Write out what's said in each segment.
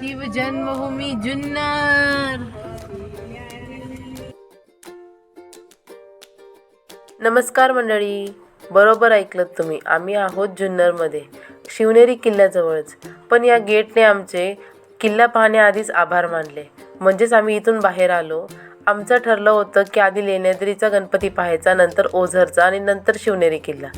शिव जन्मभूमी जुन्नर. नमस्कार मंडळी बरोबर ऐकलं तुम्ही आम्ही आहोत जुन्नरमध्ये शिवनेरी किल्ल्याजवळच. पण या गेटने आमचे किल्ला पाहण्याआधीच आभार मानले. म्हणजेच आम्ही इथून बाहेर आलो. आमचं ठरलं होतं की आधी लेण्याद्रीचा गणपती पाहायचा नंतर ओझरचा आणि नंतर शिवनेरी किल्ला.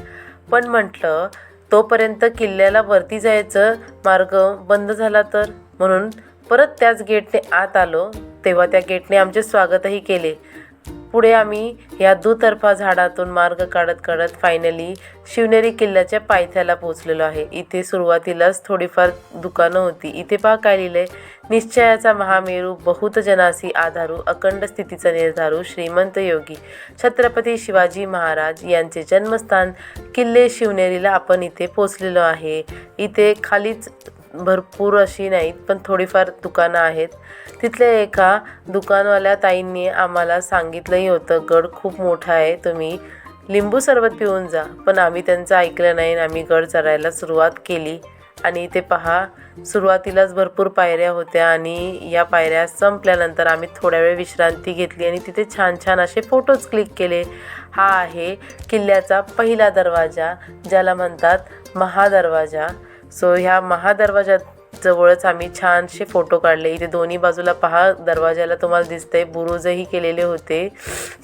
पण म्हटलं तोपर्यंत किल्ल्याला वरती जायचं मार्ग बंद झाला तर? म्हणून परत त्याच गेटने आत आलो तेव्हा त्या गेटने आमचे स्वागतही केले. पुढे आम्ही या दुतर्फा झाडातून मार्ग काढत काढत फायनली शिवनेरी किल्ल्याच्या पायथ्याला पोहोचलेलो आहे. इथे सुरुवातीलाच थोडीफार दुकानं होती. इथे पहा काय लिहिलंय. निश्चयाचा महामेरू बहुत जनासी आधारू अखंड स्थितीचा निर्धारू श्रीमंत योगी छत्रपती शिवाजी महाराज यांचे जन्मस्थान किल्ले शिवनेरीला आपण इथे पोचलेलो आहे. इथे खालीच भरपूर अशी नाहीत पण थोडीफार दुकानं आहेत. तिथल्या एका दुकानवाल्या ताईंनी आम्हाला सांगितलंही होतं गड खूप मोठा आहे तुम्ही लिंबू सरबत पिऊन जा. पण आम्ही त्यांचं ऐकलं नाही आणि आम्ही गड चढायला सुरुवात केली. आणि इथे पहा सुरुवातीलाच भरपूर पायऱ्या होत्या आणि या पायऱ्या संपल्यानंतर आम्ही थोड्या वेळ विश्रांती घेतली आणि तिथे छान छान असे फोटोज क्लिक केले. हा आहे किल्ल्याचा पहिला दरवाजा ज्याला म्हणतात महादरवाजा. सो ह्या महादरवाजाजवळच आम्ही छानसे फोटो काढले. इथे दोन्ही बाजूला पहा दरवाजाला तुम्हाला दिसतंय. बुरुजही केलेले होते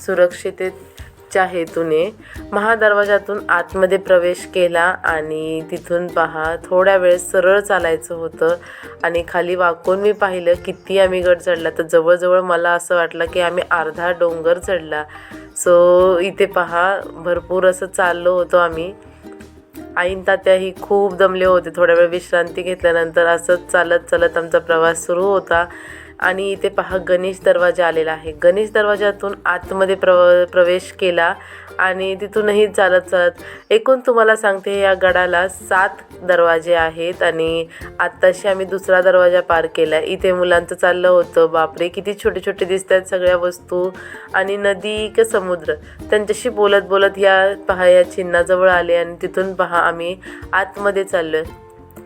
सुरक्षिततेच्या हेतूने. महादरवाजातून आतमध्ये प्रवेश केला आणि तिथून पहा थोड्या वेळेस सरळ चालायचं होतं आणि खाली वाकून मी पाहिलं किती आम्ही गड चढला. तर जवळजवळ मला असं वाटलं की आम्ही अर्धा डोंगर चढला. सो इथे पहा भरपूर असं चाललो होतो आम्ही. आईन तात्याही खूप दमले होते. थोड्या वेळ विश्रांती घेतल्यानंतर असंच चालत चालत आमचा प्रवास सुरू होता. आणि इथे पहा गणेश दरवाजा आलेला आहे. गणेश दरवाजातून आतमध्ये प्रव प्रवेश केला आणि तिथूनही चालत चालत एकूण तुम्हाला सांगते या गडाला सात दरवाजे आहेत आणि आत्ताशी आम्ही दुसरा दरवाजा पार केला इथे मुलांचं चाललं होतं. बापरे किती छोटे छोटे दिसत आहेत सगळ्या वस्तू. आणि नदी का समुद्र? त्यांच्याशी बोलत बोलत या पहा या चिन्हाजवळ आले आणि तिथून पहा आम्ही आतमध्ये चाललो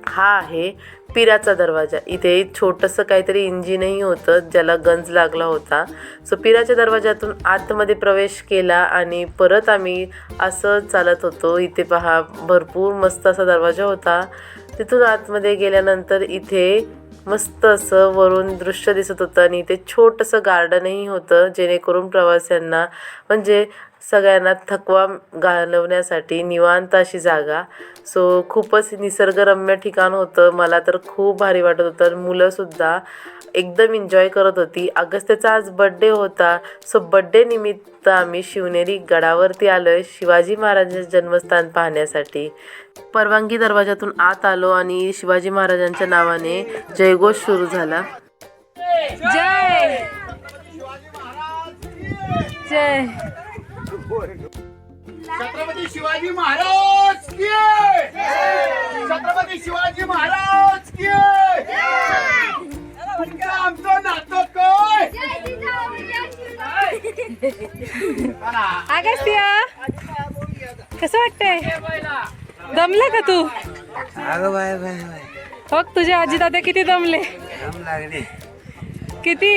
हा आहे पिराचा दरवाजा. इथे छोटंसं काहीतरी इंजिनही होतं ज्याला गंज लागला होता. सो पिराच्या दरवाजातून आतमध्ये प्रवेश केला आणि परत आम्ही असं चालत होतो. इथे पहा भरपूर मस्त असा दरवाजा होता. तिथून आतमध्ये गेल्यानंतर इथे मस्त असं वरून दृश्य दिसत होतं आणि इथे छोटंसं गार्डनही होतं जेणेकरून प्रवाशांना म्हणजे सगळ्यांना थकवा घालवण्यासाठी निवांत अशी जागा. सो खूपच निसर्गरम्य ठिकाण होतं. मला तर खूप भारी वाटत होतं. मुलंसुद्धा एकदम एन्जॉय करत होती. अगस्त्याचा आज बड्डे होता. सो बड्डे निमित्त आम्ही शिवनेरी गडावरती आलो आहे शिवाजी महाराजांचे जन्मस्थान पाहण्यासाठी. परवानगी दरवाजातून आत आलो आणि शिवाजी महाराजांच्या नावाने जयघोष सुरू झाला. जय! जय! छत्रपती शिवाजी महाराज की छत्रपती शिवाजी महाराज की आमचं नातं काय? अगस्त्या कसं वाटतंय? दमला का तू? अगं बाय बाय बाय बघ तुझ्या आजी दादा किती दमले. काम लागले. किती?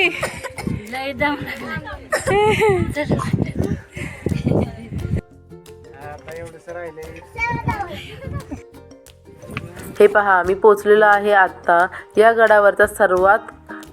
आता एवढंच राहिले हे पहा मी पोचलेलो आहे आत्ता. या गडावरचा सर्वात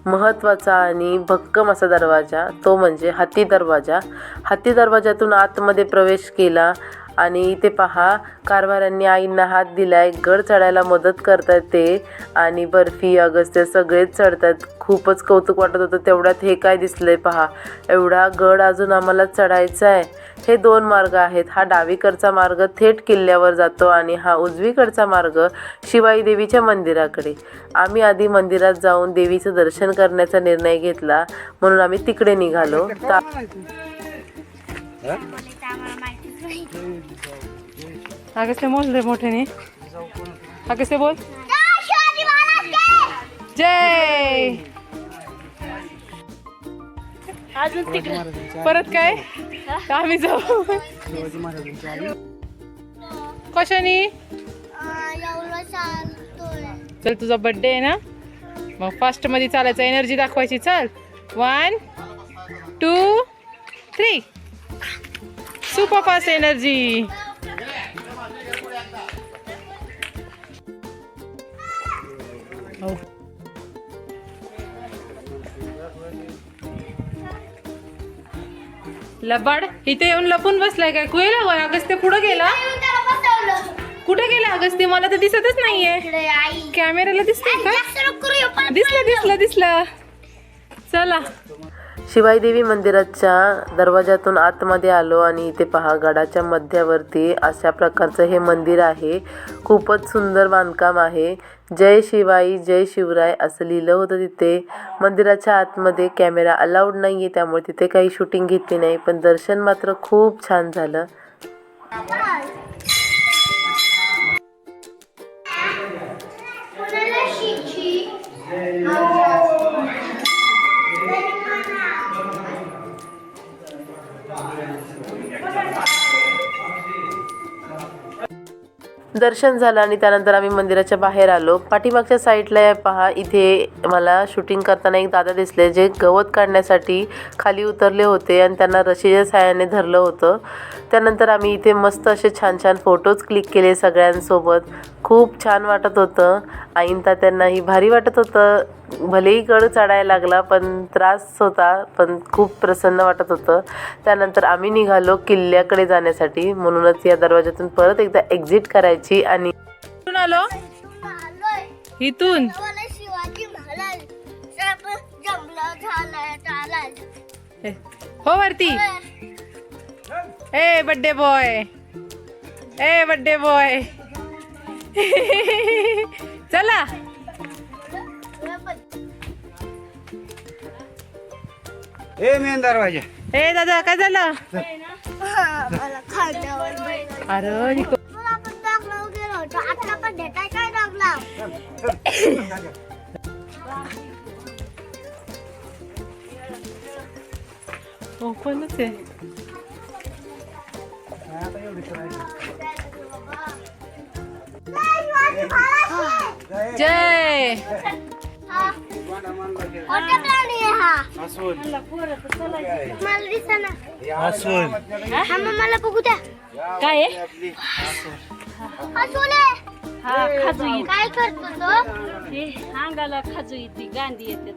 महत्त्वाचा आणि भक्कम असा दरवाजा तो म्हणजे हत्ती दरवाजा. हत्ती दरवाजातून आतमध्ये प्रवेश केला. आणि इथे पहा कारभाऱ्यांनी आईंना हात दिलाय गड चढायला मदत करतात ते. आणि बर्फी अगस्त्य सगळेच चढतात. खूपच कौतुक वाटत होतं तेवढ्यात हे काय दिसलंय पहा. एवढा गड अजून आम्हाला चढायचा आहे हे दोन मार्ग आहेत. हा डावीकडचा मार्ग थेट किल्ल्यावर जातो आणि हा उजवीकडचा मार्ग शिवाई देवीच्या मंदिराकडे. आम्ही आधी मंदिरात जाऊन देवीचं दर्शन करण्याचा निर्णय घेतला. म्हणून आम्ही तिकडे निघालो. ता- अगस्त्य बोल रे मोठ्याने अगस्त्य बोल. जय! परत काय? आम्ही जाऊ. कशाने? चल तुझा बर्थडे आहे ना? मग फास्टमध्ये चालायचं. एनर्जी दाखवायची. चल. One two three super fast energy लबाड इथे येऊन लपून बसलाय काय? कुयला गोय अगस्त्य पुढे गेला? कुठे गेला अगस्त्य? मला तर दिसतच नाहीये. कॅमेऱ्याला दिसतंय का? दिसलं दिसलं दिसलं. चला. शिवाई देवी मंदिराच्या दरवाजातून आतमध्ये आलो आणि इथे पहा गडाच्या मध्यावरती अशा प्रकारचं हे मंदिर आहे. खूपच सुंदर बांधकाम आहे. जय शिवाई जय शिवराय असं लिहिलं होतं तिथे. मंदिराच्या आतमध्ये कॅमेरा अलाउड नाही आहे त्यामुळे तिथे काही शूटिंग घेतली नाही पण दर्शन मात्र खूप छान झालं. दर्शन झालं आणि त्यानंतर आम्ही मंदिराच्या बाहेर आलो. पाठीमागच्या साईडला पहा इथे मला शूटिंग करताना एक दादा दिसले जे गवत काढण्यासाठी खाली उतरले होते आणि त्यांना रशीच्या साह्याने धरलं होतं. त्यानंतर आम्ही इथे मस्त असे छान छान फोटोज क्लिक केले सगळ्यांसोबत. खूप छान वाटत होतं. आईन तात्यांनाही भारी वाटत होतं. भलेही गड चढायला लागला पण त्रास होता पण खूप प्रसन्न वाटत होतं. त्यानंतर आम्ही निघालो किल्ल्याकडे जाण्यासाठी. म्हणूनच या दरवाज्यातून परत एकदा एक्झिट करायची आणि आलो? इथून? हो वरती. ए बड्डे बॉय ए बड्डे बॉय चला. ए मेन दरवाजा. ए दादा काय झालं. अरे आता दाखला ओपनच आहे जय. प्राणी आहे हा मला दिसना हा मग मला बघू द्या. काय आहे? असोले हा खाजू येते. काय करतो तो? ते अंगाला खाजू येते गांधी येते.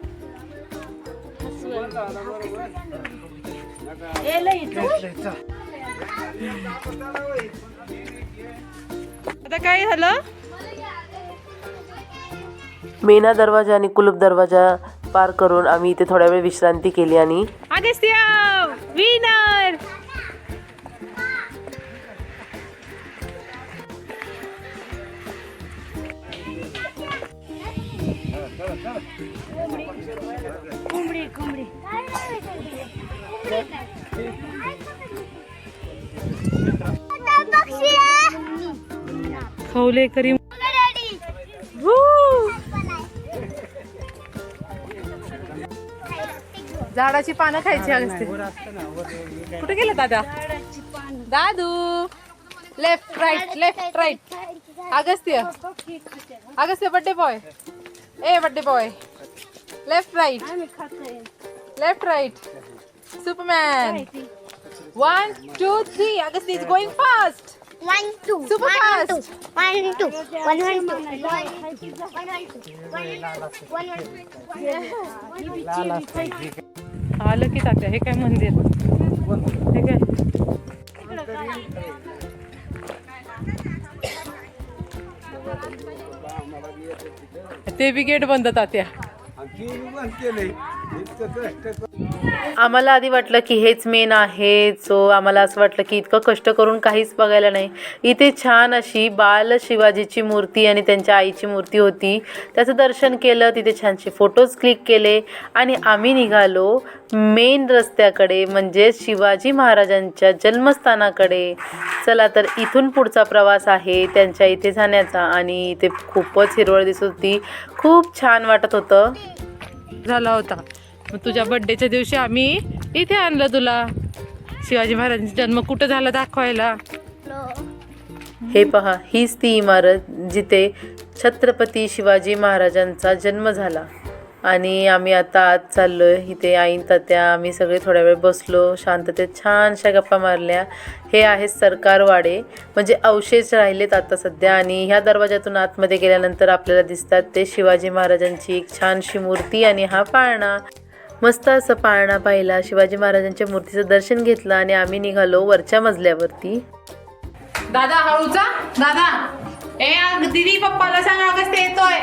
ए लई आता काय झालं? मेना दरवाजा आणि कुलूप दरवाजा पार करून आम्ही इथे थोड्या वेळ विश्रांती केली आणि अगस्त्या विनर झाडाची पानं खायची अगस्त्य कुठे गेला दादा? दादू left right left right Agastya. Agastya birthday boy A birthday boy left right left right superman one two three Agastya is going fast One, two. Super One, fast. two. One, two. One, one, two. One, one, two. One, one, two. One, one, one, two. आलं की तात्या हे काय मंदिर? हे काय? ते बी gate बंद तात्या. आम्हाला आधी वाटलं की हेच मेन आहे सो आम्हाला असं वाटलं की इतकं कष्ट करून काहीच बघायला नाही. इथे छान अशी बाल शिवाजीची मूर्ती आणि त्यांच्या आईची मूर्ती होती. त्याचं दर्शन केलं तिथे छानसे फोटोज क्लिक केले आणि आम्ही निघालो मेन रस्त्याकडे म्हणजे शिवाजी महाराजांच्या जन्मस्थानाकडे. चला तर इथून पुढचा प्रवास आहे त्यांच्या इथे जाण्याचा आणि इथे खूपच हिरवळ दिसत होती. खूप छान वाटत होतं. झाला होता. मग तुझ्या बर्थडेच्या दिवशी आम्ही इथे आणलं तुला. शिवाजी महाराजांचा जन्म कुठं झाला दाखवायला? हे पहा हीच ती इमारत जिथे छत्रपती शिवाजी महाराजांचा जन्म झाला. आणि आम्ही आता आज चाललोय इथे. आईन तात्या आम्ही सगळे थोड्या वेळ बसलो. शांततेत छानशा गप्पा मारल्या. हे आहे सरकारवाडे म्हणजे अवशेष राहिलेत आता सध्या आणि ह्या दरवाजातून आतमध्ये गेल्यानंतर आपल्याला दिसतात ते शिवाजी महाराजांची एक छानशी मूर्ती आणि हा पाळणा. मस्त असं पाळणा पाहिला. शिवाजी महाराजांच्या मूर्तीचं दर्शन घेतलं आणि आम्ही निघालो वरच्या मजल्यावरती. दादा हळूचा दादा ए दिदी पप्पाला सांग अगस्त येतोय.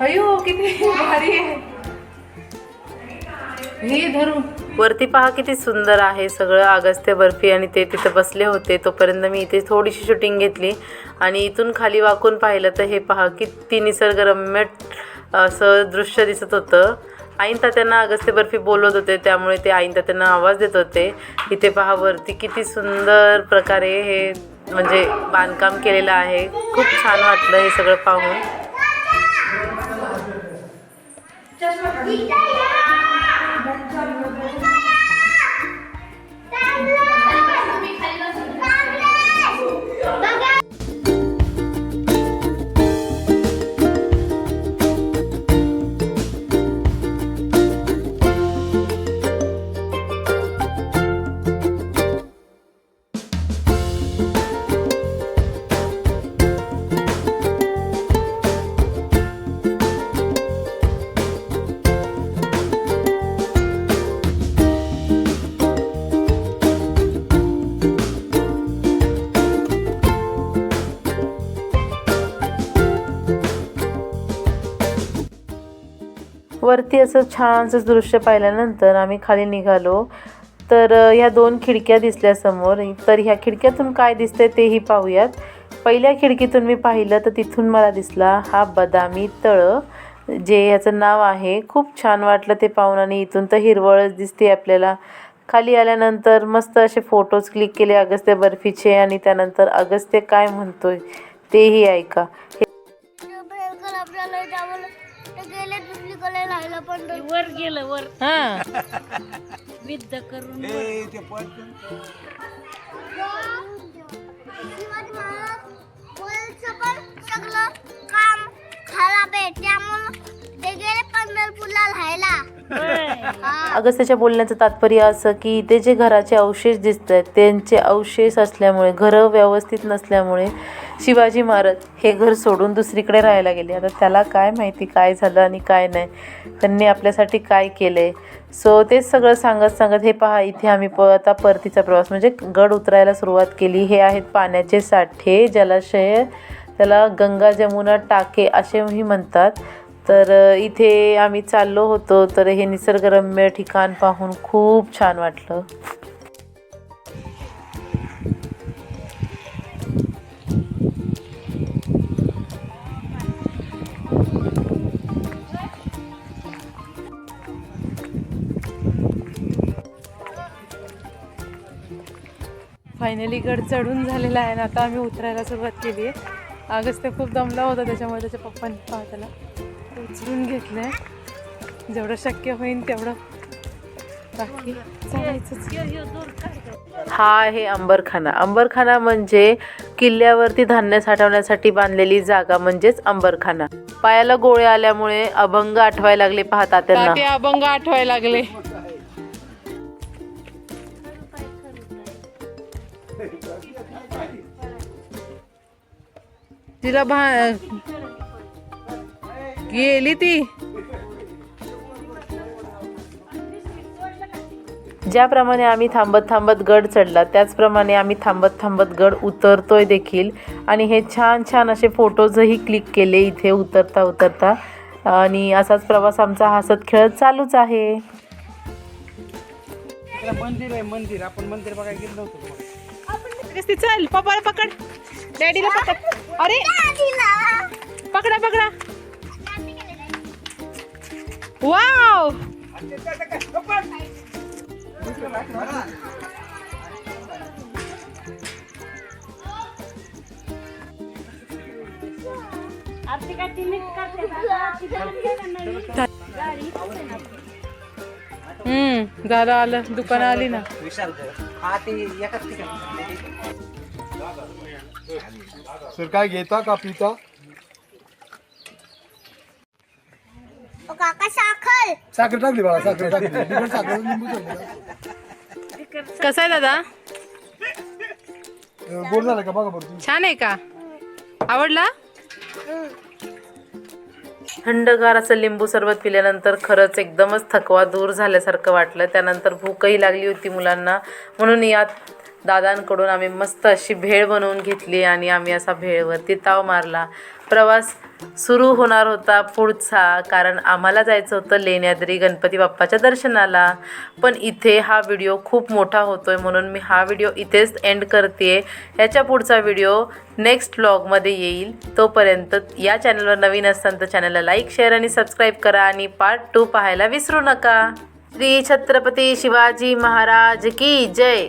अयो किती भारी आहे. हे धरू. वरती पहा किती सुंदर आहे सगळं. अगस्त्य बर्फी आणि ते तिथं बसले होते. तोपर्यंत मी इथे थोडीशी शूटिंग घेतली. आणि इथून खाली वाकून पाहिलं तर हे पहा किती निसर्गरम्य असं दृश्य दिसत होतं. आईन तात्यांना अगस्त्य बर्फी बोलवत होते. त्यामुळे ते आईन तात्यांना आवाज देत होते. इथे पहा वरती किती सुंदर प्रकारे हे म्हणजे बांधकाम केलेलं आहे. खूप छान वाटलं हे सगळं पाहून. वरती असं छानसं दृश्य पाहिल्यानंतर आम्ही खाली निघालो. तर ह्या दोन खिडक्या दिसल्या समोर. तर ह्या खिडक्यातून काय दिसतंय तेही पाहूयात. पहिल्या खिडकीतून मी पाहिलं तर तिथून मला दिसला हा बदामी तळं जे ह्याचं नाव आहे. खूप छान वाटलं ते पाहून आणि इथून तर हिरवळच दिसते आपल्याला. खाली आल्यानंतर मस्त असे फोटोज क्लिक केले अगस्त्य बर्फीचे आणि त्यानंतर अगस्त्य काय म्हणतोय तेही ऐका. वर गेलं वर. हा. विद्ध करून ए, ते पण शिवाजी महाराज पोलीसचं पण सगळं काम खराब आहे त्यामुळं ते गेले पंढरपूरला राहायला. अगस्त्याच्या बोलण्याचं तात्पर्य असं की इथे जे घराचे अवशेष दिसत आहेत त्यांचे अवशेष असल्यामुळे घरं व्यवस्थित नसल्यामुळे शिवाजी महाराज हे घर सोडून दुसरीकडे राहायला गेले. आता त्याला काय माहिती काय झालं आणि काय नाही? त्यांनी आपल्यासाठी काय केलं आहे सो तेच सगळं सांगत सांगत हे पहा इथे आम्ही प आता परतीचा प्रवास म्हणजे गड उतरायला सुरुवात केली. हे आहेत पाण्याचे साठे जलाशय त्याला गंगा जमुना टाके असेही म्हणतात. तर इथे आम्ही चाललो होतो तर हे निसर्गरम्य ठिकाण पाहून खूप छान वाटलं. फायनली गड चढून झालेला आहे ना आता आम्ही उतरायला सुरुवात केली आहे. अगस्त्य खूप दमला होता त्याच्यामुळे त्याच्या पप्पांनी पाहताना उचलून घेतलं आहे जेवढं शक्य होईल तेवढं. बाकी चालायचंच. हा आहे अंबरखाना. अंबरखाना म्हणजे किल्ल्यावरती धान्य साठवण्यासाठी बांधलेली जागा म्हणजेच अंबरखाना. पायाला गोळे आल्यामुळे अभंग आठवायला लागले पाहता ते त्यांना अभंग आठवायला लागले. तिला भा गेली ती. ज्याप्रमाणे आम्ही थांबत थांबत गड चढला त्याचप्रमाणे आम्ही थांबत थांबत गड उतरतोय देखील. आणि हे छान छान असे फोटोजही क्लिक केले इथे उतरता उतरता. आणि असाच प्रवास आमचा हसत खेळत चालूच आहे. मंदिर आहे मंदिर. आपण मंदिर बघायला गेलो चल पप्पाला पकड. डॅडीला पकड. अरे! पकडा पकडा. वाव. गाडी हम्म झालं आलं दुकान आली ना। विशाल हा ते एकाच ठिकाणी सर काय घेता का पिता? काका साखर. साखर टाकली बाळा साखर टाकली. तिखट साखर लिंबू. कसं आहे दादा? अं, गोड झालं का? बघा बरं तुम्ही. छान आहे का? आवडला? थंडगार असं लिंबू सरबत पिल्यानंतर खरंच एकदमच थकवा दूर झाल्यासारखं वाटलं. त्यानंतर भूकही लागली होती मुलांना. म्हणून यात दादांकडून आम्ही मस्त अशी भेळ बनवून घेतली आणि आम्ही असा भेळवरती ताव मारला. प्रवास सुरू होणार होता पुढचा कारण आम्हाला जायचं होतं लेण्याद्री गणपती बाप्पाच्या दर्शनाला. पण इथे हा व्हिडिओ खूप मोठा होतो आहे म्हणून मी हा व्हिडिओ इथेच एंड करते याच्या पुढचा व्हिडिओ नेक्स्ट व्लॉगमध्ये येईल. तोपर्यंत या चॅनलवर नवीन असताना तर चॅनलला लाईक शेअर आणि सबस्क्राईब करा आणि पार्ट टू पाहायला विसरू नका. श्री छत्रपती शिवाजी महाराज की जय!